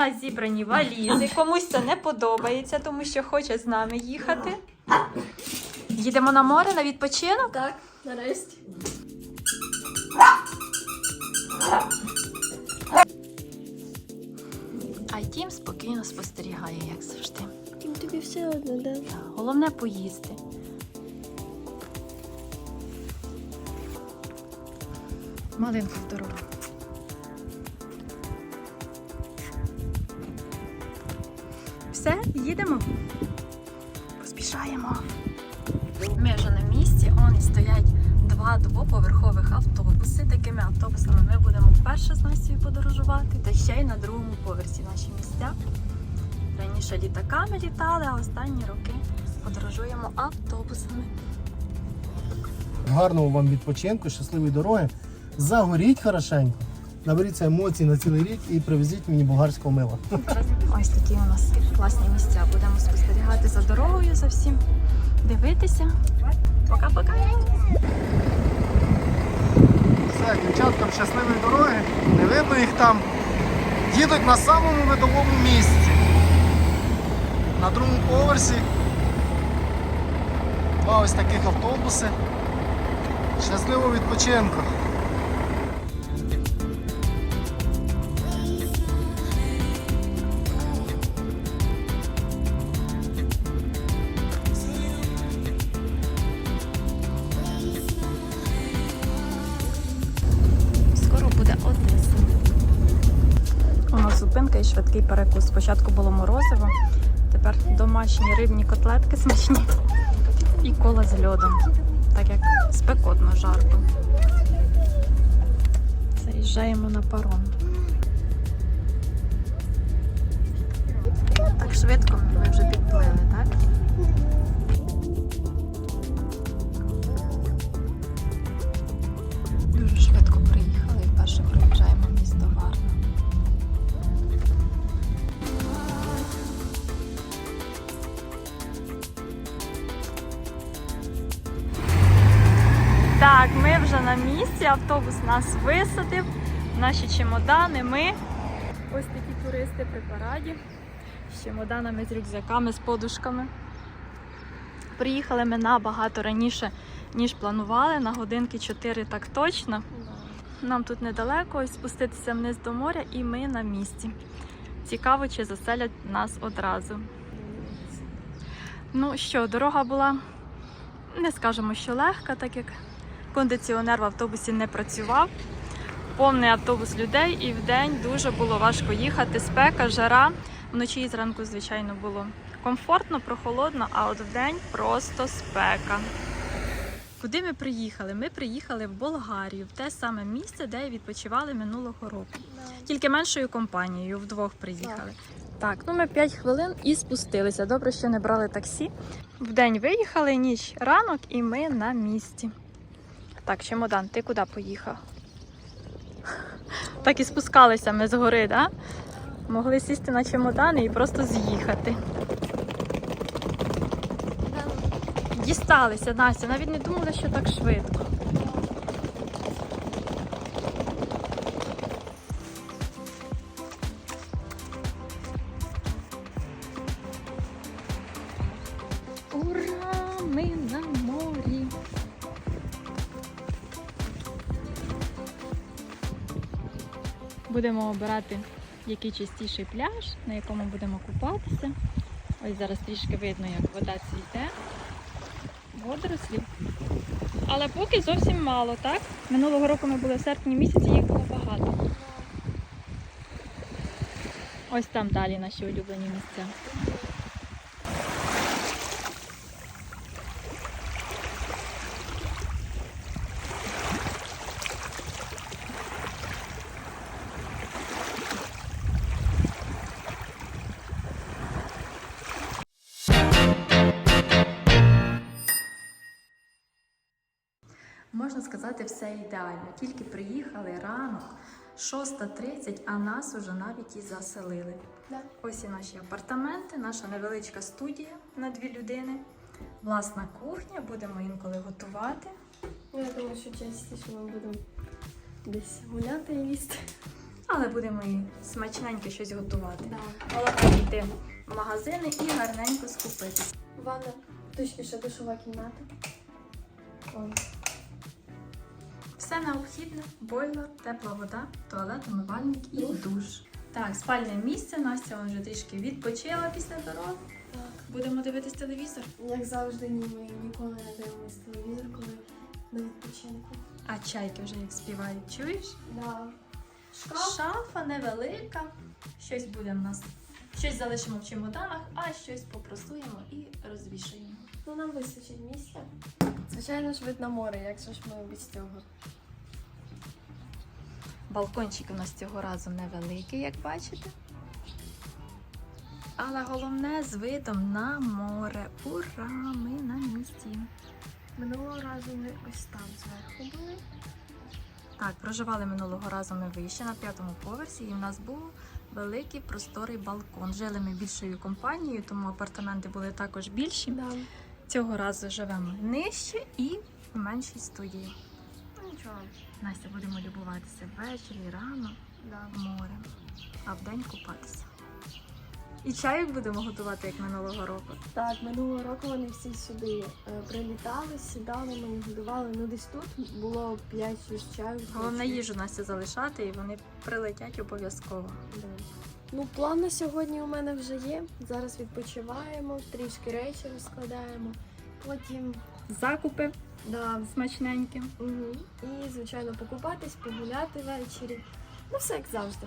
нас зібрані валізи. Комусь це не подобається, тому що хоче з нами їхати. Їдемо на море на відпочинок. Так, нарешті. А тім спокійно спостерігає, як завжди. Тім тобі все одно, да? Головне поїсти. Малинку в дорогу. Їдемо. Поспішаємо. Ми вже на місці, он і стоять два двоповерхових автобуси. Такими автобусами ми будемо вперше з Настю подорожувати, та ще й на другому поверсі наші місця. Раніше літаками літали, а останні роки подорожуємо автобусами. Гарного вам відпочинку, щасливої дороги. Загоріть хорошенько. Наберіться емоцій на цілий рік і привезіть мені болгарського мила. Ось такі у нас класні місця. Будемо спостерігати за дорогою, за всім дивитися. Пока-пока. Все, дівчаткам щасливої дороги. Не видно їх там. Їдуть на самому видовому місці. На другому поверсі. Два ось таких автобуси. Щасливого відпочинку. І перекус. Спочатку було морозиво, тепер домашні рибні котлетки смачні і кола з льодом, так як спекотно жарко. Заїжджаємо на паром. Так швидко ми вже підплили, так? Автобус нас висадив, наші чемодани, ми. Ось такі туристи при параді з чемоданами, з рюкзаками, з подушками. Приїхали ми набагато раніше, ніж планували, на годинки 4 так точно. Нам тут недалеко, ось спуститися вниз до моря, і ми на місці. Цікаво, чи заселять нас одразу. Ну що, дорога була, не скажемо, що легка, так як кондиціонер в автобусі не працював. Повний автобус людей, і вдень дуже було важко їхати. Спека, жара. Вночі і зранку, звичайно, було комфортно, прохолодно, а от вдень просто спека. Куди ми приїхали? Ми приїхали в Болгарію, в те саме місце, де відпочивали минулого року. Тільки меншою компанією, вдвох приїхали. Так, ну ми 5 хвилин і спустилися. Добре, що не брали таксі. Вдень виїхали, ніч ранок, і ми на місці. Так, чемодан, ти куди поїхав? Так і спускалися ми з гори, да? Могли сісти на чемодани і просто з'їхати. Дісталися, Настя, навіть не думала, що так швидко. Будемо обирати який чистіший пляж, на якому будемо купатися. Ось зараз трішки видно, як вода цвіте. водорослі. Але поки зовсім мало, так? Минулого року ми були в серпні місяці, їх було багато. Ось там далі наші улюблені місця. Можна сказати, все ідеально. Тільки приїхали ранок, 6.30, а нас уже навіть і заселили. Да. Ось і наші апартаменти, наша невеличка студія на дві людини. Власна кухня, будемо інколи готувати. Ну, Я думаю, що частіше ми будемо десь гуляти і їсти. Але будемо і смачненько щось готувати. Да. Головне йти в магазини і гарненько скупитися. Ванна, точніше, душова кімната. Вон. Все необхідне: бойлер, тепла вода, туалет, умивальник і душ. Так, спальне місце. Настя вже трішки відпочила після дороги. Так. Будемо дивитись телевізор. Як завжди, ні, ми ніколи не дивимося телевізор, коли на відпочинку. А чайки вже як співають, чуєш? Да. Шкаф. Шафа невелика. Щось буде в нас. Щось залишимо в чемоданах, а щось попросуємо і розвішаємо. Ну, нам вистачить місця. Звичайно ж, вид на море, як ж ми без цього. Балкончик у нас цього разу невеликий, як бачите. Але головне з видом на море. Ура! Ми на місці. Минулого разу ми ось там зверху були. Так, проживали минулого разу ми вище на п'ятому поверсі, і в нас був великий просторий балкон. Жили ми більшою компанією, тому апартаменти були також більші. Да. Цього разу живемо нижче і в меншій студії. Нічого. Настя будемо любуватися ввечері, рано Да. морем, а вдень купатися. І чайок будемо готувати, як минулого року. Так, минулого року вони всі сюди е, прилітали, сідали, ми їх годували. Ну десь тут було 5-6 чаю. Головне їжу Настя залишати, і вони прилетять обов'язково. Да. Ну, план на сьогодні у мене вже є. Зараз відпочиваємо, трішки речі розкладаємо. Потім Закупи да, смачненькі. угу. і, звичайно, покупатись, погуляти ввечері. Ну, все як завжди.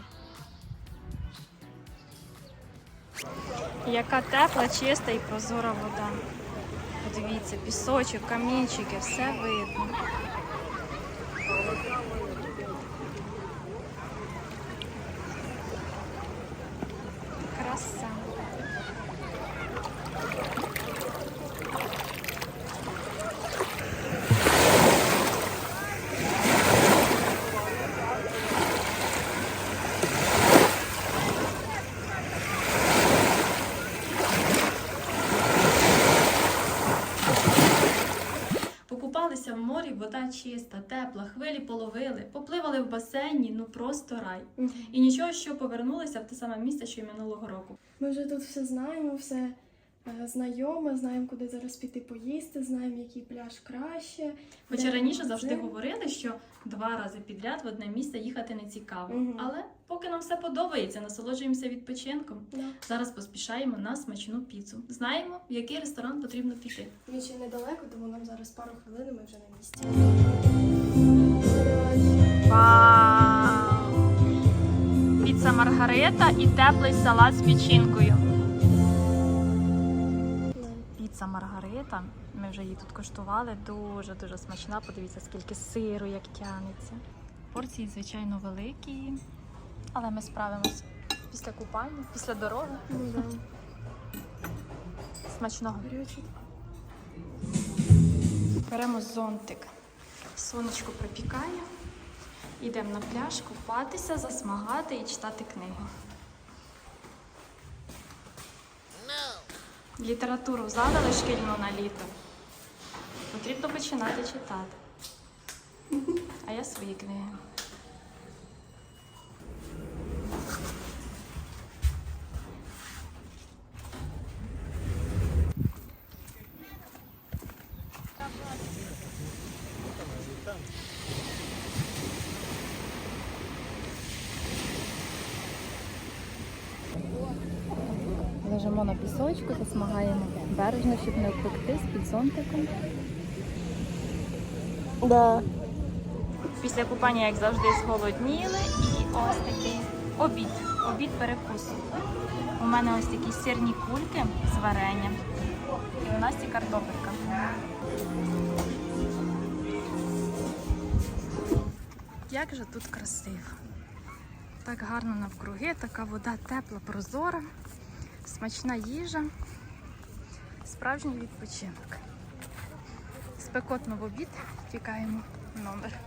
Яка тепла, чиста і прозора вода. Подивіться, пісочок, камінчики, все видно. Краса. Покупалися в морі, вода чиста, тепла, хвилі половили, попливали в басейні, ну просто рай. І нічого, що повернулися в те саме місце, що й минулого року. Ми вже тут все знаємо, все знайоме, знаємо, куди зараз піти поїсти, знаємо, який пляж краще. Хоча раніше завжди говорили, що два рази підряд в одне місце їхати не цікаво. Мгм. Але поки нам все подобається, насолоджуємося відпочинком. Да. Зараз поспішаємо на смачну піцу. Знаємо, в який ресторан потрібно піти. Він ще недалеко, тому нам зараз пару хвилин і ми вже на місці. Вау! Піца Маргарита і теплий салат з печінкою. Піца Маргарита. Ми вже її тут коштували. Дуже дуже смачна. Подивіться, скільки сиру, як тянеться. Порції, звичайно, великі, але ми справимось після купання, після дороги. Ну. Смачного. Беремо зонтик. Сонечко припікає. Йдемо на пляж купатися, засмагати і читати книгу. Літературу задали шкільну на літо. Потрібно починати читати. А я свої книги. Лежимо на пісочку, засмагаємо бережно, щоб не обпекти з-під зонтиком. Да. Після купання, як завжди, зголодніли. І ось такий обід. Обід перекус. У мене ось такі сирні кульки з варенням. І у Насті картопелька. Як же тут красиво. Так гарно навкруги, така вода тепла, прозора, смачна їжа, справжній відпочинок. Спекотно в обід тікаємо в номер.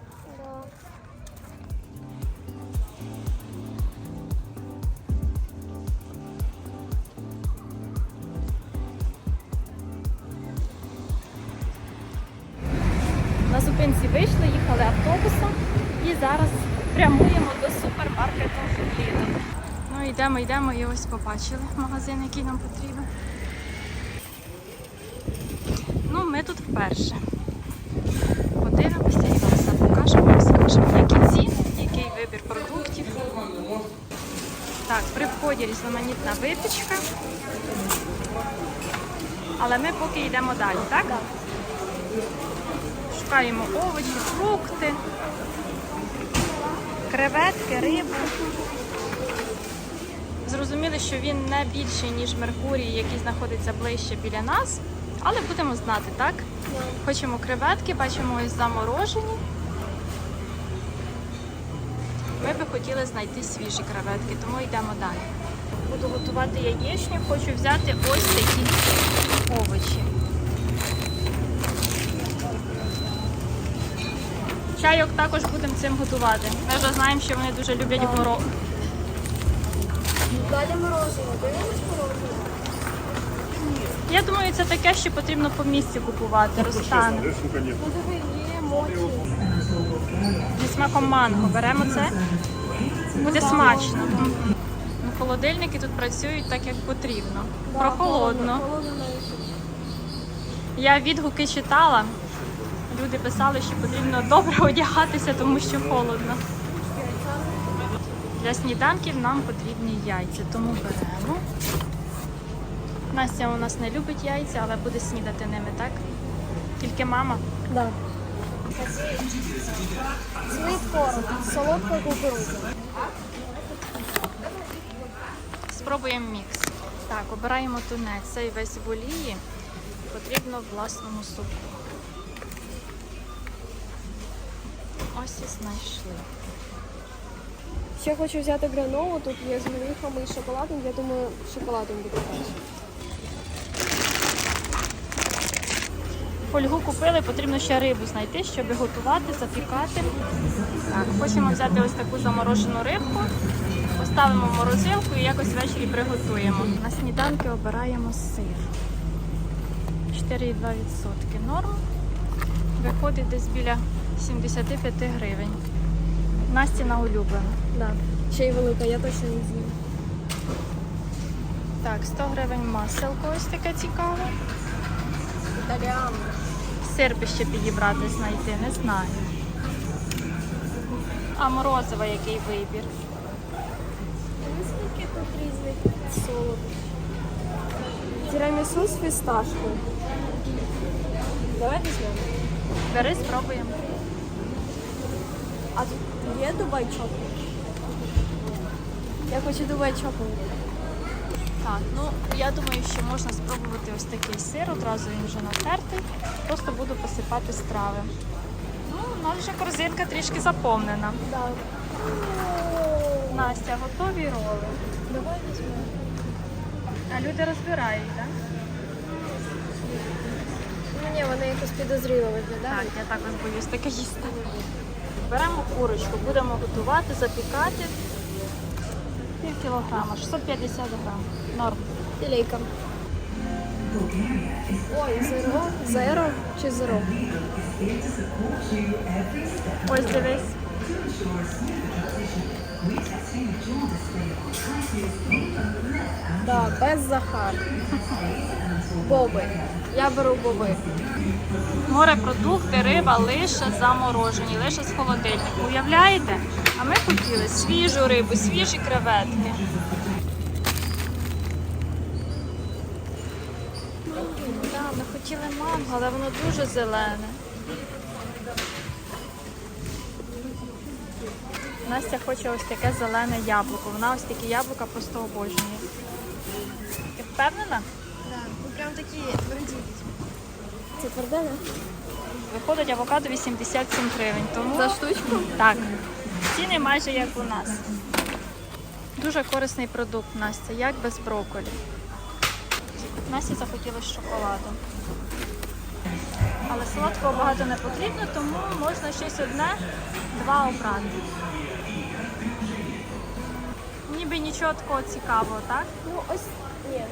Йдемо, йдемо і ось побачили магазин, який нам потрібен. Ну, ми тут вперше. Подивимося і вам все покажемо, розкажемо, які ціни, який вибір продуктів. Так, при вході різноманітна випічка. Але ми поки йдемо далі, так? Шукаємо овочі, фрукти, креветки, рибу. Зрозуміли, що він не більший, ніж Меркурій, який знаходиться ближче біля нас. Але будемо знати, так? Хочемо креветки, бачимо ось заморожені. Ми би хотіли знайти свіжі креветки, тому йдемо далі. Буду готувати яєчню, хочу взяти ось такі овочі. Чайок також будемо цим готувати. Ми вже знаємо, що вони дуже люблять горо. Далі морозиво. Дивимось морозиво. Я думаю, це таке, що потрібно по місці купувати, розтане. Ну диви, є моті. Зі смаком манго. Беремо це. Буде смачно. Ну, холодильники тут працюють так, як потрібно. Да, Прохолодно. Холодно. Я відгуки читала. Люди писали, що потрібно добре одягатися, тому що холодно. Для сніданків нам потрібні яйця, тому беремо. Настя у нас не любить яйця, але буде снідати ними, так? Тільки мама. Да. Змий корм, солодка кукурудза. Спробуємо мікс. Так, обираємо тунець. Цей весь в олії. Потрібно в власному соку. Ось і знайшли. Ще хочу взяти гранолу, тут є з горіхами і шоколадом. Я думаю, шоколадом буде краще. Фольгу купили, потрібно ще рибу знайти, щоб готувати, запікати. Так, хочемо взяти ось таку заморожену рибку, поставимо в морозилку і якось ввечері приготуємо. На сніданки обираємо сир. 4,2% норм. Виходить десь біля 75 гривень. Настіна улюблена. Да. Ще й велика, я точно не з'їм. Так, 100 гривень маселко ось таке цікаве. Італіан. Сир би ще підібрати, знайти, не знаю. А морозиво який вибір? Скільки тут різних солодощів. Тірамісу з фісташкою. Давай візьмемо. Бери, спробуємо. А тут є Дубай чоколад? Я хочу Дубай чоколад. Так, ну я думаю, що можна спробувати ось такий сир, одразу він вже натертий. Просто буду посипати страви. Ну, у нас вже корзинка трішки заповнена. Да. Настя, готові роли. Давай візьмемо. А люди розбирають, так? Ну ні, вони якось підозріло Так, виглядають. я також боюсь таке їсти. Беремо курочку, будемо готувати, запікати. Пів кілограма, 650 грам. Норм. Філейка. Ой, зеро. Зеро чи зеро? Ось дивись. Да, без Захар. Боби. Я беру боби. Морепродукти, риба лише заморожені, лише з холодильника. Уявляєте? А ми хотіли свіжу рибу, свіжі креветки. Так, ми хотіли манго, але воно дуже зелене. Настя хоче ось таке зелене яблуко. Вона ось такі яблука просто обожнює. Ти впевнена? Да, такі тверді. Це тверде, не? Виходить авокадо 87 гривень. Тому За штучку? Так, ціни майже як у нас. Дуже корисний продукт, Настя, як без брокколі. Насті захотілося шоколаду. Але солодкого багато не потрібно, тому можна щось одне, два обрати. Ніби нічого такого цікавого, так? Ну ось. Ні,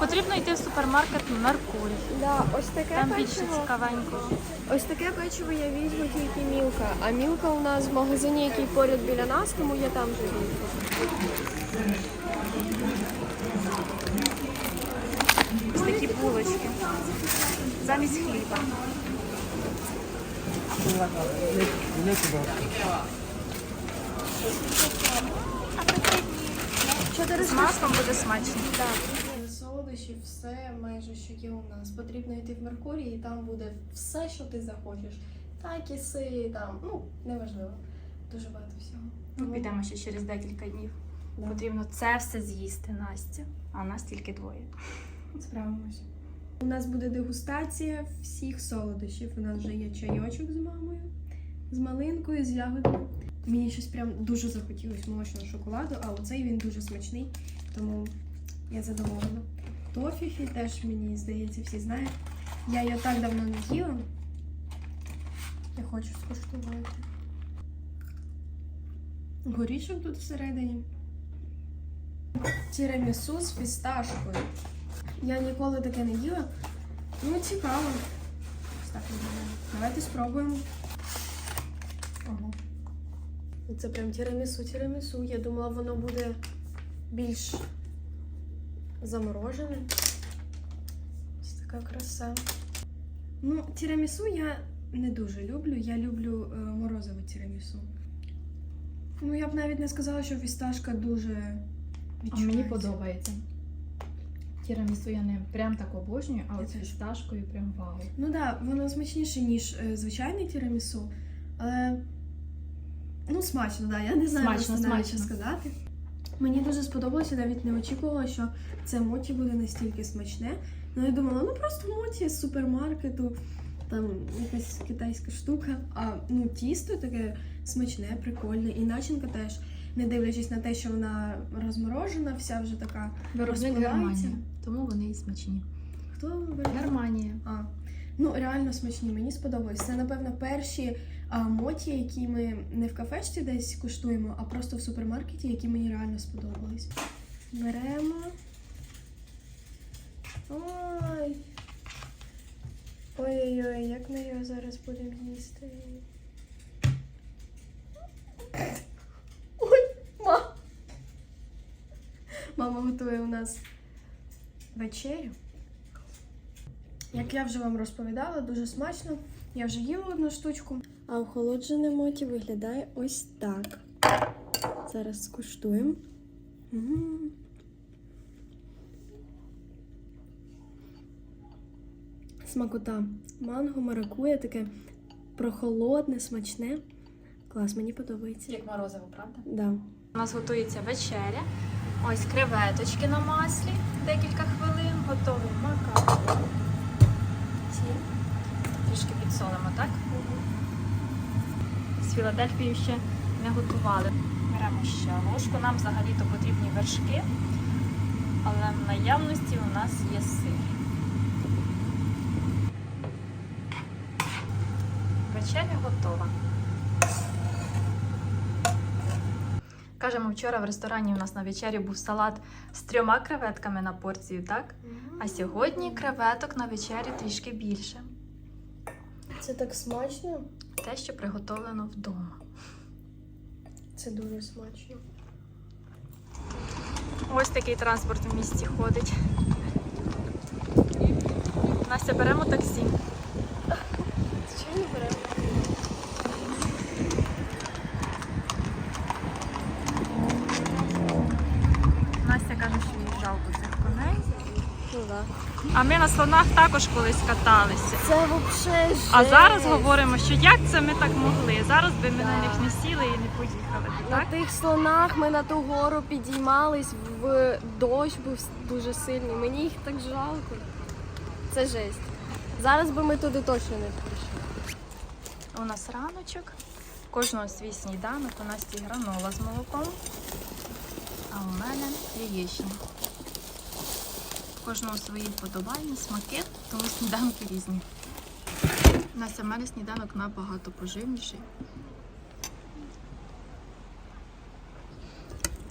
Потрібно йти в супермаркет Меркурій. Да, ось таке Там більше печиво. цікавенького. Ось таке печиво я візьму тільки мілка. А мілка у нас в магазині, який поряд біля нас, тому я там же візьму. Ось такі булочки. Замість хліба. З маслом буде смачно. Так, солодощі, все майже що є у нас. Потрібно йти в Меркурій, і там буде все, що ти захочеш. Такіси, там, ну, неважливо. Дуже багато всього. Ми підемо ще через декілька днів. Да. Потрібно це все з'їсти, Настя. А нас тільки двоє. Справимося. У нас буде дегустація всіх солодощів. У нас вже є чайочок з мамою, з малинкою, з ягодами. Мені щось прям дуже захотілося молочного шоколаду, а оцей він дуже смачний, тому я задоволена. Тофіфі теж мені здається, всі знають. Я її так давно не їла. Я хочу скуштувати. Горішок тут всередині. Тірамісу з фісташкою. Я ніколи таке не їла. Ну, цікаво. Так. Давайте спробуємо. Ого. Це прям тірамісу, тірамісу. Я думала, воно буде більш заморожене. Ось така краса. Ну, тірамісу я не дуже люблю. Я люблю е, морозове тірамісу. Ну, я б навіть не сказала, що фісташка дуже А мені подобається. Тірамісу я не прям так обожнюю, а от з теж. фісташкою прям вау. Ну так, да, воно смачніше, ніж е, звичайне тірамісу. Але ну, смачно, да. Я не знаю, Смачно, просто навіть що смачно. сказати. Мені дуже сподобалося, навіть не очікувала, що це моті буде настільки смачне. Ну, я думала, ну просто моті з супермаркету, там якась китайська штука. А ну, тісто таке смачне, прикольне. І начинка теж, не дивлячись на те, що вона розморожена, вся вже така. Розпливається? Германія, тому вони і смачні. Хто? Германія. А, ну реально смачні, мені сподобалось. Це, напевно, перші моті, які ми не в кафешці десь куштуємо, а просто в супермаркеті, які мені реально сподобались. Беремо. Ой. Ой-ой-ой, як ми його зараз будемо їсти. Ой, ма. Мама готує у нас вечерю. Як я вже вам розповідала, дуже смачно. Я вже їла одну штучку. А охолоджене моті виглядає ось так. Зараз скуштуємо. Смакота. Манго, маракуя, таке прохолодне, смачне. Клас, мені подобається. Як морозиво, правда? Да. У нас готується вечеря. Ось креветочки на маслі. Декілька хвилин. Готовий макарон. Трішки підсолимо, так? З Філадельфією ще не готували. Беремо ще ложку. Нам взагалі-то потрібні вершки, але в наявності у нас є сир. Вечеря готова. Кажемо, вчора в ресторані у нас на вечері був салат з трьома креветками на порцію, так? А сьогодні креветок на вечері трішки більше. Це так смачно. Те, що приготовлено вдома. Це дуже смачно. Ось такий транспорт в місті ходить. Настя, беремо таксі. Звичайно беремо. Настя каже, що їй жалко цих коней. Ну да. А ми на слонах також колись каталися. Це взагалі А зараз говоримо, що як це ми так могли. Зараз би ми на них не сіли і не поїхали. На Так? тих слонах ми на ту гору підіймались, в дощ був дуже сильний. Мені їх так жалко. Це жесть. Зараз би ми туди точно не прийшли. У нас раночок. Кожного свій сніданок. У Насті гранола з молоком. А у мене яєчня. Кожного свої вподобання, смаки, тому сніданки різні. Настя, в мене сніданок набагато поживніший.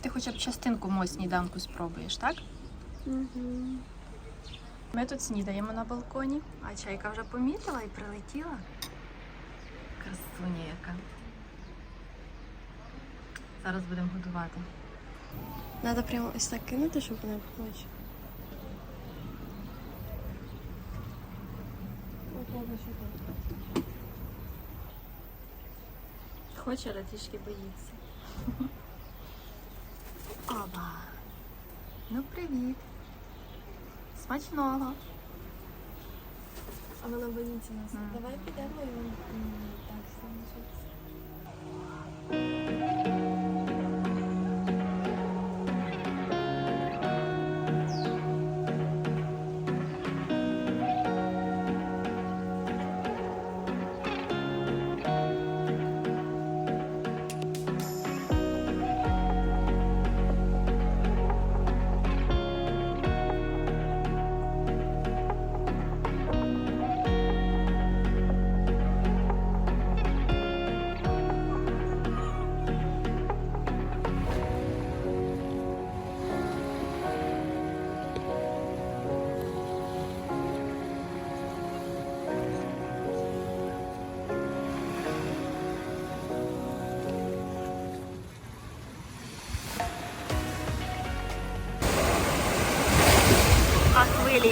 Ти хоча б частинку мого сніданку спробуєш, так? Угу. Ми тут снідаємо на балконі, а чайка вже помітила і прилетіла. Красуня яка. Зараз будемо годувати. Треба прямо ось так кинути, щоб вона побачила. Хоче, але трішки боїться. Опа. Ну, привіт. Смачного. А вона боїться нас. Давай підемо і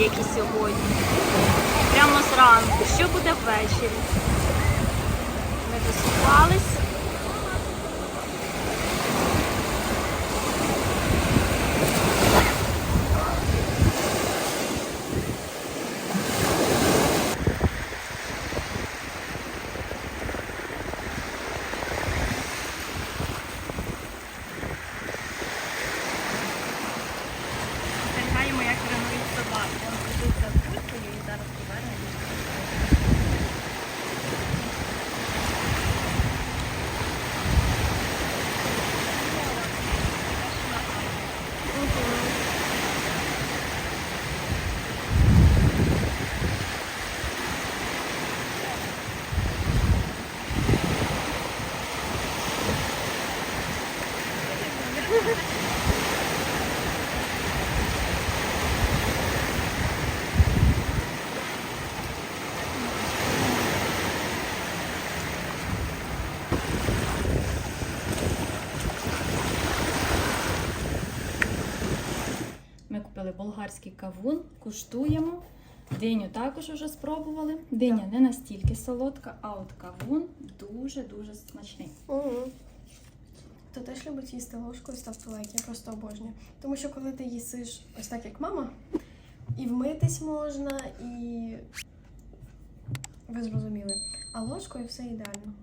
які сьогодні. Прямо зранку. Що буде ввечері? Ми досипались. болгарський кавун, куштуємо. Диню також вже спробували. Диня не настільки солодка, а от кавун дуже-дуже смачний. Угу. Хто теж любить їсти ложкою, ставте лайк, я просто обожнюю. Тому що коли ти їсиш ось так, як мама, і вмитись можна, і ви зрозуміли. А ложкою все ідеально.